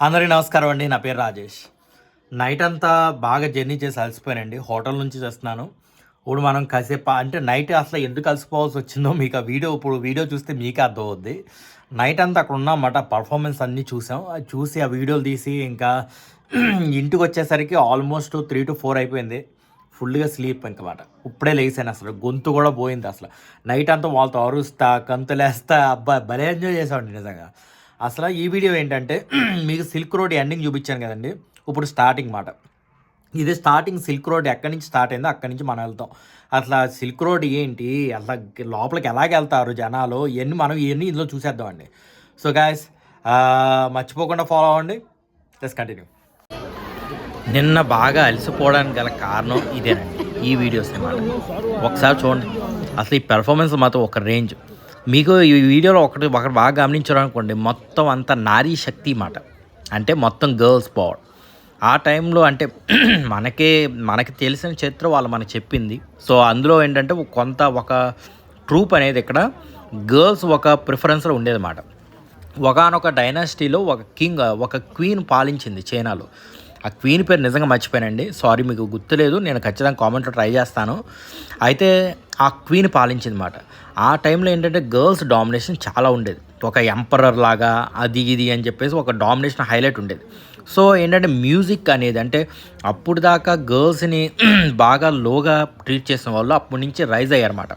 అందరికీ నమస్కారం అండి నా పేరు రాజేష్. నైట్ అంతా బాగా జర్నీ చేసి అలసిపోయానండి. హోటల్ నుంచి చేస్తున్నాను. ఇప్పుడు మనం కాసేపు అంటే నైట్ అసలు ఎందుకు అలసిపోవాల్సి వచ్చిందో మీకు ఆ వీడియో ఇప్పుడు వీడియో చూస్తే మీకే అర్థమవుద్ది. నైట్ అంతా అక్కడ ఉన్నమాట పర్ఫార్మెన్స్ అన్నీ చూసాం. అది చూసి ఆ వీడియోలు తీసి ఇంకా ఇంటికి వచ్చేసరికి ఆల్మోస్ట్ త్రీ టు ఫోర్ అయిపోయింది. ఫుల్గా స్లీప్ ఇంకమాట ఇప్పుడే లేసాను అసలు. గొంతు కూడా పోయింది అసలు. నైట్ అంతా వాళ్ళతో అరుస్తా కంతులేస్తా అబ్బా భలే ఎంజాయ్ చేసామండి నిజంగా. అసలు ఈ వీడియో ఏంటంటే మీకు సిల్క్ రోడ్ ఎండింగ్ చూపించాను కదండి. ఇప్పుడు స్టార్టింగ్ మాట. ఇది స్టార్టింగ్ సిల్క్ రోడ్ ఎక్కడి నుంచి స్టార్ట్ అయిందో అక్కడి నుంచి మనం వెళ్తాం. అట్లా సిల్క్ రోడ్ ఏంటి? అట్లా లోపలికి ఎలాగ వెళ్తారు జనాలు? ఇవన్నీ మనం ఇవన్నీ ఇందులో చూసేద్దామండి. సో గాయస్ మర్చిపోకుండా ఫాలో అవ్వండి. జస్ట్ కంటిన్యూ నిన్న బాగా అలసిపోవడానికి గల కారణం ఇదేనండి. ఈ వీడియోస్ అనమాట ఒకసారి చూడండి. అసలు ఈ పెర్ఫార్మెన్స్ మాత్రం ఒక రేంజ్ మీకు ఈ వీడియోలో ఒకటి ఒకటి బాగా గమనించారు అనుకోండి మొత్తం అంత నారీ శక్తి మాట. అంటే మొత్తం గర్ల్స్ పవర్ ఆ టైంలో అంటే మనకే మనకి తెలిసిన చరిత్ర వాళ్ళు మనకు చెప్పింది. సో అందులో ఏంటంటే కొంత ఒక ట్రూప్ అనేది ఇక్కడ గర్ల్స్ ఒక ప్రిఫరెన్స్లో ఉండేదన్నమాట ఒకనొక డైనాసిటీలో ఒక కింగ్ ఒక క్వీన్ పాలించింది చైనాలో. ఆ క్వీన్ పేరు నిజంగా మర్చిపోయానండి. సారీ మీకు గుర్తులేదు. నేను ఖచ్చితంగా కామెంట్లో ట్రై చేస్తాను. అయితే ఆ క్వీన్ పాలించింది అనమాట ఆ టైంలో ఏంటంటే గర్ల్స్ డామినేషన్ చాలా ఉండేది. ఒక ఎంపరర్ లాగా అది ఇది అని చెప్పేసి ఒక డామినేషన్ హైలైట్ ఉండేది. సో ఏంటంటే మ్యూజిక్ అనేది అంటే అప్పుడు దాకా గర్ల్స్ని బాగా లోగా ట్రీట్ చేసిన వాళ్ళు అప్పటి నుంచి రైజ్ అయ్యారన్నమాట.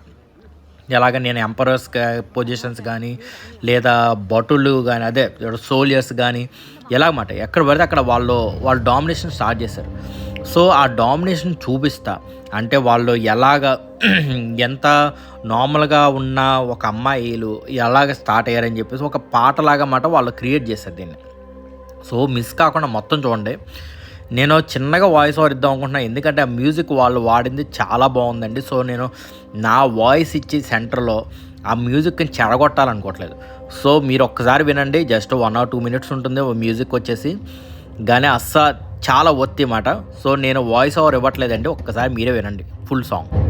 ఎలాగ నేను ఎంపరర్స్ పొజిషన్స్ కానీ లేదా బటులు కానీ అదే సోల్జర్స్ కానీ ఎలాగమాట? ఎక్కడ పడితే అక్కడ వాళ్ళు వాళ్ళు డామినేషన్ స్టార్ట్ చేశారు. సో ఆ డామినేషన్ చూపిస్తా. అంటే వాళ్ళు ఎలాగ ఎంత నార్మల్గా ఉన్న ఒక అమ్మాయిలు ఎలాగ స్టార్ట్ అయ్యారని చెప్పేసి ఒక పాటలాగా మాట వాళ్ళు క్రియేట్ చేశారు దీన్ని. సో మిస్ కాకుండా మొత్తం చూడండి. నేను చిన్నగా వాయిస్ ఓవర్ ఇద్దాం అనుకుంటున్నా. ఎందుకంటే ఆ మ్యూజిక్ వాళ్ళు వాడింది చాలా బాగుందండి. సో నేను నా వాయిస్ ఇచ్చి సెంటర్లో ఆ మ్యూజిక్ని చెడగొట్టాలనుకోవట్లేదు సో మీరు ఒక్కసారి వినండి. Just one or two minutes ఉంటుంది. మ్యూజిక్ వచ్చేసి. కానీ అస్సలు చాలా ఒత్తి మాట. సో నేను వాయిస్ ఓవర్ ఇవ్వట్లేదండి. ఒక్కసారి మీరే వినండి. ఫుల్ సాంగ్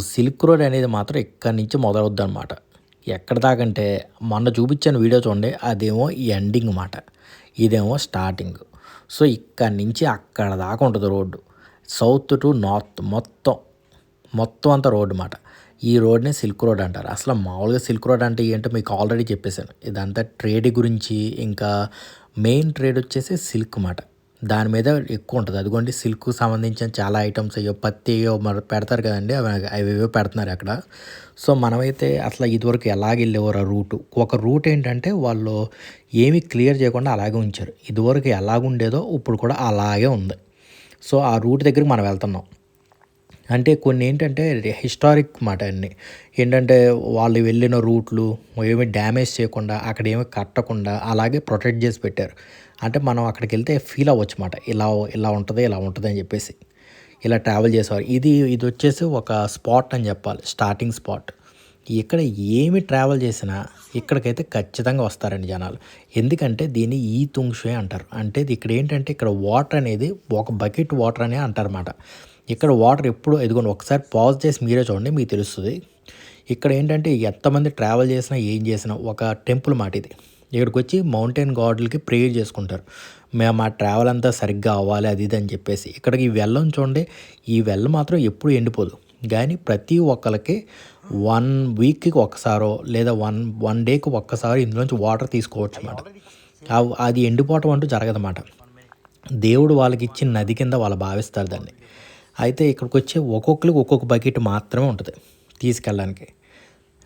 సిల్క్ రోడ్ అనేది మాత్రం ఇక్కడి నుంచి మొదలవుద్ది అనమాట ఎక్కడ దాకంటే మొన్న చూపించిన వీడియో చూడండి అదేమో ఎండింగ్ మాట. ఇదేమో స్టార్టింగ్. సో ఇక్కడి నుంచి అక్కడ దాకా ఉంటుంది రోడ్డు. సౌత్ టు నార్త్ మొత్తం మొత్తం అంతా రోడ్డు మాట. ఈ రోడ్ని సిల్క్ రోడ్ అంటారు. అసలు మామూలుగా సిల్క్ రోడ్ అంటే ఏంటో మీకు ఆల్రెడీ చెప్పేశాను. ఇదంతా ట్రేడ్ గురించి ఇంకా మెయిన్ ట్రేడ్ వచ్చేసి సిల్క్ మాట. దాని మీద ఎక్కువ ఉంటుంది. అదిగోండి సిల్క్ సంబంధించిన చాలా ఐటమ్స్ అయ్యో పత్తి అయ్యో మరి పెడతారు కదండి అవి అవి పెడుతున్నారు అక్కడ. సో మనమైతే అసలు ఇదివరకు ఎలాగ వెళ్ళేవారు ఆ రూటు ఒక రూట్ ఏంటంటే వాళ్ళు ఏమీ క్లియర్ చేయకుండా అలాగే ఉంచారు. ఇదివరకు ఎలాగుండేదో ఇప్పుడు కూడా అలాగే ఉంది. సో ఆ రూట్ దగ్గరికి మనం వెళ్తున్నాం. అంటే కొన్ని ఏంటంటే హిస్టారిక్ మాట అన్ని ఏంటంటే వాళ్ళు వెళ్ళిన రూట్లు ఏమి డ్యామేజ్ చేయకుండా అక్కడ ఏమి కట్టకుండా అలాగే ప్రొటెక్ట్ చేసి పెట్టారు. అంటే మనం అక్కడికి వెళ్తే ఫీల్ అవ్వచ్చు మాట ఇలా ఇలా ఉంటుంది ఇలా ఉంటుంది అని చెప్పేసి. ఇలా ట్రావెల్ చేసేవారు. ఇది ఇది వచ్చేసి ఒక స్పాట్ అని చెప్పాలి. స్టార్టింగ్ స్పాట్ ఇక్కడ ఏమి ట్రావెల్ చేసినా ఇక్కడికైతే ఖచ్చితంగా వస్తారండి జనాలు. ఎందుకంటే దీన్ని ఈ తుంగ్షే అంటారు. అంటే ఇది ఇక్కడ ఏంటంటే ఇక్కడ వాటర్ అనేది ఒక బకెట్ వాటర్ అనే అంటారన్నమాట. ఇక్కడ వాటర్ ఎప్పుడు ఎదుగుని ఒకసారి పాజ్ చేసి మీరే చూడండి మీకు తెలుస్తుంది. ఇక్కడ ఏంటంటే ఎంతమంది ట్రావెల్ చేసినా ఏం చేసినా ఒక టెంపుల్ మాట ఇది. ఇక్కడికి వచ్చి మౌంటైన్ గాడ్లకి ప్రేయర్ చేసుకుంటారు. మేము ఆ ట్రావెల్ అంతా సరిగ్గా అవ్వాలి అది ఇది అని చెప్పేసి. ఇక్కడికి ఈ వెళ్ళం చూడండి ఈ వెళ్ళ మాత్రం ఎప్పుడు ఎండిపోదు. కానీ ప్రతి ఒక్కరికి వన్ వీక్కి ఒక్కసారో లేదా వన్ వన్ డేకి ఒక్కసారి ఇందులోంచి వాటర్ తీసుకోవచ్చు అన్నమాట. అది ఎండిపోవటం అంటూ జరగదన్నమాట. దేవుడు వాళ్ళకి ఇచ్చిన నది కింద వాళ్ళు భావిస్తారు దాన్ని. అయితే ఇక్కడికి వచ్చి ఒక్కొక్కరికి ఒక్కొక్క బకెట్ మాత్రమే ఉంటుంది తీసుకెళ్ళడానికి.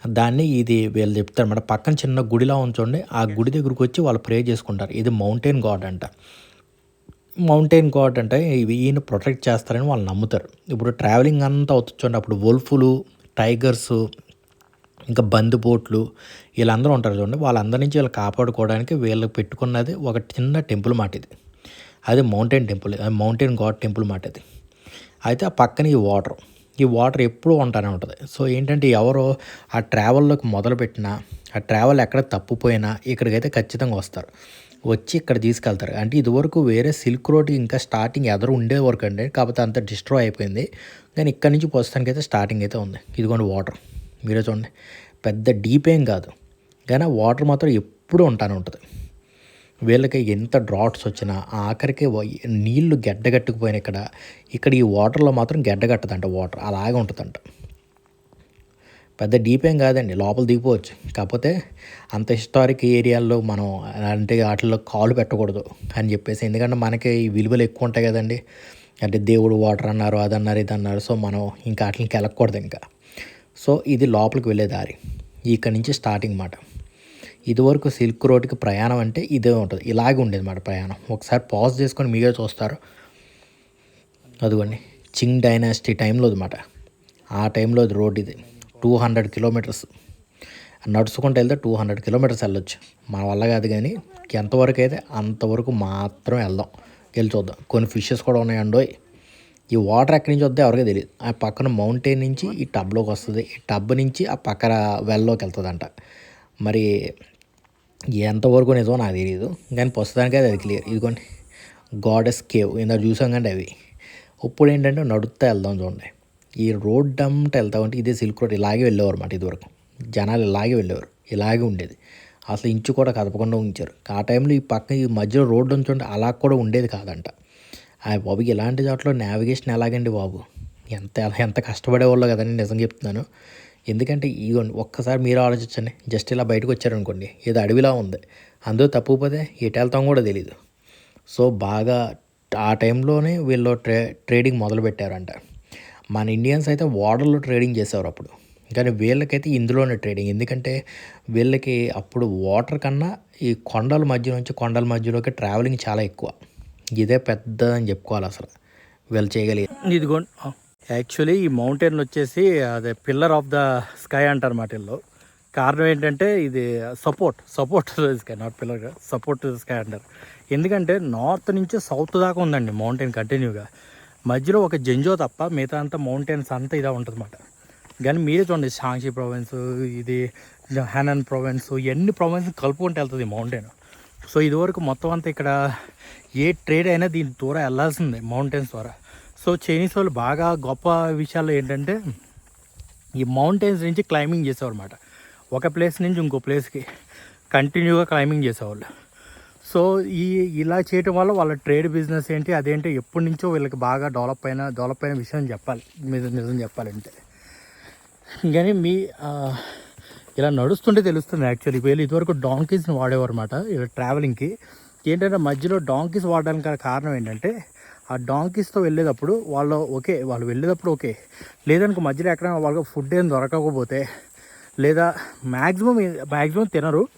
దాన్ని ఇది వీళ్ళు చెప్తారు అన్నమాట పక్కన చిన్న గుడిలా ఉంచండి. ఆ గుడి దగ్గరికి వచ్చి వాళ్ళు ప్రే చేసుకుంటారు. ఇది మౌంటైన్ గాడ్ అంట. మౌంటైన్ గాడ్ అంటే ఇవి ఈయన ప్రొటెక్ట్ చేస్తారని వాళ్ళు నమ్ముతారు. ఇప్పుడు ట్రావెలింగ్ అంతా అవుతుందండి అప్పుడు వోల్ఫులు టైగర్స్ ఇంకా బందిపోట్లు వీళ్ళందరూ ఉంటారు చూడండి. వాళ్ళందరి నుంచి వీళ్ళు కాపాడుకోవడానికి వీళ్ళు పెట్టుకున్నది ఒక చిన్న టెంపుల్ మాట ఇది. అది మౌంటైన్ టెంపుల్ అది మౌంటైన్ గాడ్ టెంపుల్ మాట ఇది. అయితే ఆ పక్కన ఈ వాటర్ ఈ వాటర్ ఎప్పుడూ ఉంటానే ఉంటుంది. సో ఏంటంటే ఎవరో ఆ ట్రావెల్లోకి మొదలుపెట్టినా ఆ ట్రావెల్ ఎక్కడ తప్పిపోయినా ఇక్కడికైతే ఖచ్చితంగా వస్తారు. వచ్చి ఇక్కడ తీసుకెళ్తారు. అంటే ఇదివరకు వేరే సిల్క్ రోడ్ ఇంకా స్టార్టింగ్ ఎదరు ఉండే వరకు అండి. కాకపోతే అంత డిస్ట్రాయ్ అయిపోయింది. కానీ ఇక్కడ నుంచి ప్రస్తుతానికి అయితే స్టార్టింగ్ అయితే ఉంది. ఇదిగోండి వాటర్. మీరే చూడండి. పెద్ద డీప్ ఏం కాదు. కానీ ఆ వాటర్ మాత్రం ఎప్పుడూ ఉంటానే ఉంటుంది. వీళ్ళకి ఎంత డ్రాట్స్ వచ్చినా ఆఖరికి నీళ్ళు గడ్డగట్టుకుపోయిన ఇక్కడ. ఇక్కడ ఈ వాటర్లో మాత్రం గడ్డగట్టదంట వాటర్ అలాగే ఉంటుందంట. పెద్ద డీప్ ఏం కాదండి లోపల దిగిపోవచ్చు. కాకపోతే అంత హిస్టారిక్ ఏరియాల్లో మనం అంటే వాటిల్లో కాలు పెట్టకూడదు అని చెప్పేసి. ఎందుకంటే మనకి ఈ విలువలు ఎక్కువ ఉంటాయి కదండి. అంటే దేవుడు వాటర్ అన్నారు అది అన్నారు ఇది అన్నారు సో మనం ఇంకా వాటిని వెళ్ళకూడదు ఇంకా. సో ఇది లోపలికి వెళ్ళే దారి. ఇక్కడ నుంచి స్టార్టింగ్ మాట. ఇదివరకు సిల్క్ రోడ్కి ప్రయాణం అంటే ఇదే ఉంటుంది. ఇలాగే ఉండేది మాట ప్రయాణం. ఒకసారి పాజ్ చేసుకొని మీరే చూస్తారు. అదిగోండి. చింగ్ డైనాసిటీ టైంలో అనమాట ఆ టైంలో అది రోడ్ ఇది. Two hundred kilometres. నడుచుకుంటూ వెళ్తే టూ హండ్రెడ్ కిలోమీటర్స్ వెళ్ళొచ్చు. మన వల్ల కాదు కానీ ఎంతవరకు అయితే అంతవరకు మాత్రం వెళ్దాం. వెళ్ళి చూద్దాం. కొన్ని ఫిషెస్ కూడా ఉన్నాయండోయ్ ఈ వాటర్ ఎక్కడి నుంచి వద్దో ఎవరికీ తెలియదు ఆ పక్కన మౌంటైన్ నుంచి ఈ టబ్లోకి వస్తుంది. ఈ టబ్ నుంచి ఆ పక్కన వెల్లోకి వెళ్తుందంట. మరి ఎంతవరకు నిజమో నాకు తెలియదు కానీ ప్రస్తుతానికి అది క్లియర్ ఇదిగోండి. Goddess cave. ఇందాక చూసాం కండి అవి. ఇప్పుడు ఏంటంటే నడుస్తూ వెళ్దాం చూడండి. ఈ రోడ్ అంతా వెళ్తా ఉంటే ఇదే సిల్క్ రోడ్. ఇలాగే వెళ్ళేవారు అన్నమాట ఇదివరకు. జనాలు ఇలాగే వెళ్ళేవారు. ఇలాగే ఉండేది. అసలు ఇంచు కూడా కదపకుండా ఉంచారు. ఆ టైంలో ఈ పక్క ఈ మధ్యలో రోడ్డు ఉంచుంటే అలా కూడా ఉండేది కాదంట. ఆ బాబుకి ఇలాంటి చోట్ల నావిగేషన్ ఎలాగండి బాబు? ఎంత ఎంత కష్టపడేవాళ్ళు కదండి నిజం చెప్తున్నాను. ఎందుకంటే ఇదిగోండి ఒక్కసారి మీరు ఆలోచించండి. జస్ట్ ఇలా బయటకు వచ్చారనుకోండి ఏదో అడవిలా ఉంది. అందులో తప్పుపోతే ఎటు వెళ్తాం కూడా తెలియదు సో బాగా ఆ టైంలోనే వీళ్ళు ట్రే ట్రేడింగ్ మొదలుపెట్టారంట మన ఇండియన్స్ అయితే వాటర్లో ట్రేడింగ్ చేసేవారు అప్పుడు. కానీ వీళ్ళకైతే ఇందులోనే ట్రేడింగ్. ఎందుకంటే వీళ్ళకి అప్పుడు వాటర్ కన్నా ఈ కొండల మధ్య నుంచి కొండల మధ్యలోకి ట్రావెలింగ్ చాలా ఎక్కువ. ఇదే పెద్ద అని చెప్పుకోవాలి అసలు. వీళ్ళు చేయగలిగే ఇదిగోండి. యాక్చువల్లీ ఈ మౌంటైన్ వచ్చేసి అదే పిల్లర్ ఆఫ్ ద స్కై అంటారు మాట వీళ్ళు. కారణం ఏంటంటే ఇది support support sky not pillar support sky అంటారు. ఎందుకంటే నార్త్ నుంచి సౌత్ దాకా ఉందండి మౌంటైన్ కంటిన్యూగా. మధ్యలో ఒక జంజో తప్ప మిగతా అంతా మౌంటైన్స్ అంతా ఇదే ఉంటుంది అన్నమాట కానీ మీరే చూడండి షాంక్షి ప్రావిన్స్ ఇది హ్యానన్ ప్రావిన్స్ ఎన్ని ప్రావిన్స్ కలుపుకుంటూ వెళ్తుంది మౌంటైన్. సో ఇదివరకు మొత్తం అంతా ఇక్కడ ఏ ట్రేడ్ అయినా దీని ద్వారా వెళ్ళాల్సిందే మౌంటైన్స్ ద్వారా. సో చైనీస్ వాళ్ళు బాగా గొప్ప విషయాలు ఏంటంటే ఈ మౌంటైన్స్ నుంచి క్లైంబింగ్ చేసేవారు ఒక ప్లేస్ నుంచి ఇంకో ప్లేస్కి కంటిన్యూగా క్లైంబింగ్ చేసేవాళ్ళు. సో ఈ ఇలా చేయటం వల్ల వాళ్ళ ట్రేడ్ బిజినెస్ ఏంటి అదేంటి ఎప్పటి నుంచో వీళ్ళకి బాగా డెవలప్ అయిన డెవలప్ అయిన విషయం చెప్పాలి. నిజం నిజం చెప్పాలంటే. కానీ మీ ఇలా నడుస్తుంటే తెలుస్తుంది యాక్చువల్లీ. వీళ్ళు ఇదివరకు డాంకీస్ని వాడేవారు అనమాట ఇలా ట్రావెలింగ్కి. ఏంటంటే మధ్యలో డాంకీస్ వాడడానికి కారణం ఏంటంటే ఆ డాంకీస్తో వెళ్ళేటప్పుడు వాళ్ళు ఓకే వాళ్ళు వెళ్ళేటప్పుడు ఓకే. లేదనుకో మధ్యలో ఎక్కడైనా వాళ్ళకి ఫుడ్ ఏం దొరకకపోతే లేదా మ్యాక్సిమం మ్యాక్సిమం తినరు.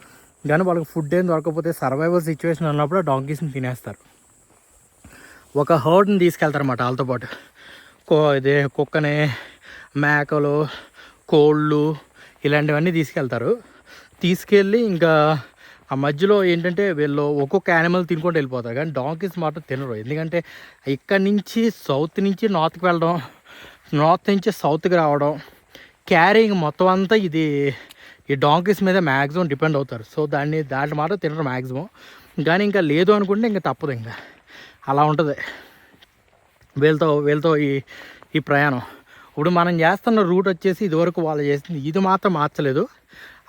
కానీ వాళ్ళకి ఫుడ్ ఏం దొరకకపోతే సర్వైవల్ సిచ్యువేషన్ ఉన్నప్పుడు ఆ డాంకీస్ని తినేస్తారు. ఒక హర్డ్ని తీసుకెళ్తారన్నమాట వాళ్ళతో పాటు. కో ఇదే కుక్కనే మేకలు కోళ్ళు ఇలాంటివన్నీ తీసుకెళ్తారు. తీసుకెళ్ళి ఇంకా ఆ మధ్యలో ఏంటంటే వీళ్ళు ఒక్కొక్క యానిమల్ తినుకుంటూ వెళ్ళిపోతారు కానీ డాంకీస్ మాత్రం తినరు. ఎందుకంటే ఇక్కడి నుంచి సౌత్ నుంచి నార్త్కి వెళ్ళడం నార్త్ నుంచి సౌత్కి రావడం క్యారింగ్ మొత్తం అంతా ఇది ఈ డాంకీస్ మీద మ్యాక్సిమం డిపెండ్ అవుతారు. సో దాన్ని దాంట్లో మాత్రం తినరు మ్యాక్సిమం కానీ ఇంకా లేదు అనుకుంటే ఇంకా తప్పదు ఇంకా. అలా ఉంటుంది. వీళ్ళతో వీళ్ళతో ఈ ఈ ప్రయాణం. ఇప్పుడు మనం చేస్తున్న రూట్ వచ్చేసి ఇదివరకు వాళ్ళు చేసింది ఇది మాత్రం మార్చలేదు.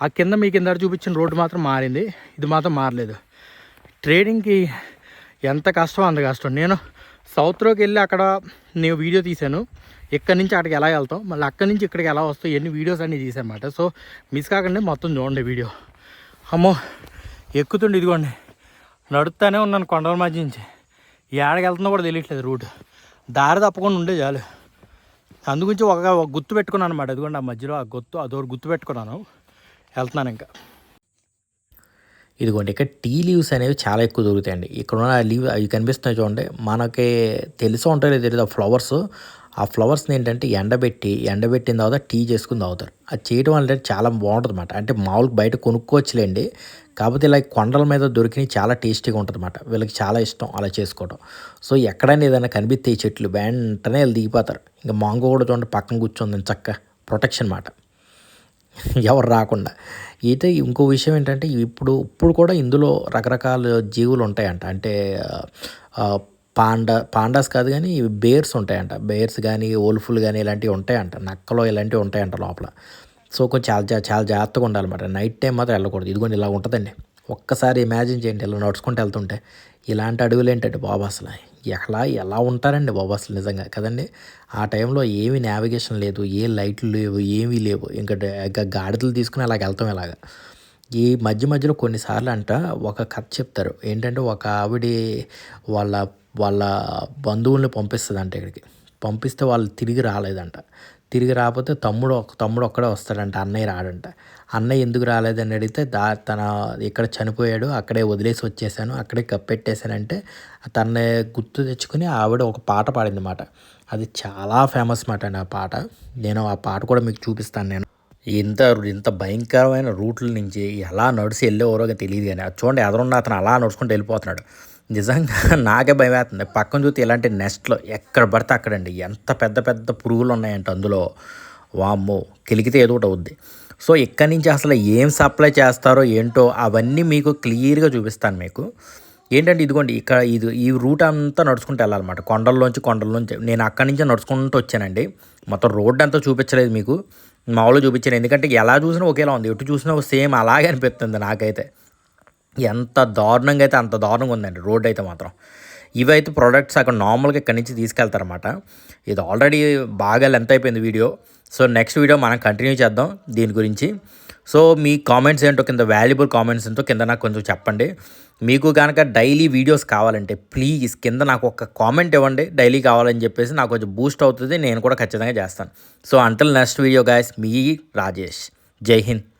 ఆ కింద మీ కింద చూపించిన రోడ్డు మాత్రం మారింది. ఇది మాత్రం మారలేదు. ట్రేడింగ్కి ఎంత కష్టం అంత కష్టం. నేను సౌత్లోకి వెళ్ళి అక్కడ నేను వీడియో తీశాను. ఇక్కడి నుంచి అక్కడికి ఎలా వెళ్తాం మళ్ళీ అక్కడి నుంచి ఇక్కడికి ఎలా వస్తాయి ఎన్ని వీడియోస్ అన్నీ తీసానమాట సో మిస్ కాకుండా మొత్తం చూడండి వీడియో. అమ్మో ఎక్కుతుండే ఇదిగోండి. నడుపుతానే ఉన్నాను కొండల మధ్య నుంచి. ఏడకి వెళ్తుందో కూడా తెలియట్లేదు రూట్ దారి తప్పకుండా ఉండే చాలు. అందుగురించి ఒక గుర్తు పెట్టుకున్నాను అనమాట ఇదిగోండి ఆ మధ్యలో ఆ గుర్తు అదో గుర్తు పెట్టుకున్నాను. వెళ్తున్నాను ఇంకా. ఇదిగోండి ఇక్కడ టీ లీవ్స్ అనేవి చాలా ఎక్కువ దొరుకుతాయండి. ఇక్కడ ఉన్న లీవ్ అవి కనిపిస్తున్నాయి చూడండి. మనకి తెలుసు ఉంటాయో తెలియదు ఆ ఫ్లవర్స్. ఆ ఫ్లవర్స్ని ఏంటంటే ఎండబెట్టి ఎండబెట్టిన తర్వాత టీ చేసుకుని తాగుతారు. అది చేయడం వల్ల చాలా బాగుంటుంది అన్నమాట అంటే మామూలుగా బయట కొనుక్కోవచ్చులేండి. కాకపోతే ఇలా కొండల మీద దొరికినవి చాలా టేస్టీగా ఉంటుంది అనమాట వీళ్ళకి చాలా ఇష్టం అలా చేసుకోవడం సో ఎక్కడైనా ఏదైనా కనిపిస్తే ఈ చెట్లు వెంటనే వీళ్ళు దిగిపోతారు. ఇంకా మాంగో కూడా చూడండి పక్కన కూర్చొని చక్క ప్రొటెక్షన్ మాట ఎవరు రాకుండా. అయితే ఇంకో విషయం ఏంటంటే ఇప్పుడు ఇప్పుడు కూడా ఇందులో రకరకాల జీవులు ఉంటాయంట. అంటే పాండ పాండా పాండాస్ కాదు కానీ ఇవి బేర్స్ ఉంటాయంట. బేర్స్ కానీ ఓల్ఫుల్ కానీ ఇలాంటివి ఉంటాయంట. నక్కలో ఇలాంటివి ఉంటాయంట లోపల. సో కొంచెం చాలా జా- చాలా జాగ్రత్తగా ఉండాలన్నమాట. నైట్ టైం మాత్రం వెళ్ళకూడదు. ఇదిగోండి ఇలా ఉంటుందండి. ఒక్కసారి ఇమాజిన్ చేయండి ఇలా నడుచుకుంటూ వెళ్తుంటే. ఇలాంటి అడవులు ఏంటంటే బాబు అసలు? ఎలా ఎలా ఉంటారండి బాబు అసలు నిజంగా? కదండి? ఆ టైంలో ఏమి నావిగేషన్ లేదు ఏ లైట్లు లేవు ఏమీ లేవు. ఇంకా ఇంకా గాడిదలు తీసుకుని అలాగ వెళ్తాం ఇలాగా. ఈ మధ్య మధ్యలో కొన్నిసార్లు అంట ఒక కథ చెప్తారు. ఏంటంటే ఒక ఆవిడ వాళ్ళ వాళ్ళ బంధువుల్ని పంపిస్తుంది అంట ఇక్కడికి. పంపిస్తే వాళ్ళు తిరిగి రాలేదంట. తిరిగి రాకపోతే తమ్ముడు ఒక తమ్ముడు ఒక్కడే వస్తాడంట అన్నయ్య రాడంట. అన్నయ్య ఎందుకు రాలేదని అడిగితే దా తన ఇక్కడ చనిపోయాడు అక్కడే వదిలేసి వచ్చేసాను అక్కడే కప్పెట్టేశానంటే తన గుర్తు తెచ్చుకుని ఆవిడ ఒక పాట పాడింది మాట అది చాలా ఫేమస్ మాట అండి ఆ పాట. నేను ఆ పాట కూడా మీకు చూపిస్తాను నేను. ఇంత ఇంత భయంకరమైన రూట్ల నుంచి ఎలా నడిచి వెళ్ళేవారో తెలియదు కానీ చూడండి ఎదరున్న అతను అలా నడుచుకుంటూ వెళ్ళిపోతున్నాడు. నిజంగా నాకే భయం వేస్తుంది. పక్కన చూస్తే ఇలాంటి నెస్ట్లో ఎక్కడ పడితే అక్కడండి. ఎంత పెద్ద పెద్ద పురుగులు ఉన్నాయంటే అందులో. వామ్మో కిలికితే ఏదో ఒకటి అవుద్ది. సో ఇక్కడి నుంచి అసలు ఏం సప్లై చేస్తారో ఏంటో అవన్నీ మీకు క్లియర్గా చూపిస్తాను మీకు. ఏంటంటే ఇదిగోండి ఇక్కడ ఇది ఈ రూట్ అంతా నడుచుకుంటూ వెళ్ళాలన్నమాట. కొండల్లోంచి కొండల్లోంచి. నేను అక్కడి నుంచే నడుచుకుంటూ వచ్చానండి. మొత్తం రోడ్డు అంతా చూపించలేదు మీకు. మామూలుగా చూపించాను ఎందుకంటే ఎలా చూసినా ఒకేలా ఉంది. ఎటు చూసినా సేమ్ అలాగే అనిపిస్తుంది నాకైతే. ఎంత దారుణంగా అయితే అంత దారుణంగా ఉందండి రోడ్ అయితే మాత్రం. ఇవైతే ప్రోడక్ట్స్ అక్కడ నార్మల్గా ఇక్కడి నుంచి తీసుకెళ్తారన్నమాట. ఇది ఆల్రెడీ బాగా లెంత్ అయిపోయింది వీడియో సో నెక్స్ట్ వీడియో మనం కంటిన్యూ చేద్దాం దీని గురించి. సో మీ కామెంట్స్ ఏంటో కింద వాల్యుబుల్ కామెంట్స్ ఏంటో కింద నాకు కొంచెం చెప్పండి. మీకు కనుక డైలీ వీడియోస్ కావాలంటే ప్లీజ్ కింద నాకు ఒక కామెంట్ ఇవ్వండి. డైలీ కావాలని చెప్పేసి నాకు కొంచెం బూస్ట్ అవుతుంది. నేను కూడా ఖచ్చితంగా చేస్తాను. So until next video guys మీ రాజేష్. జై హింద్.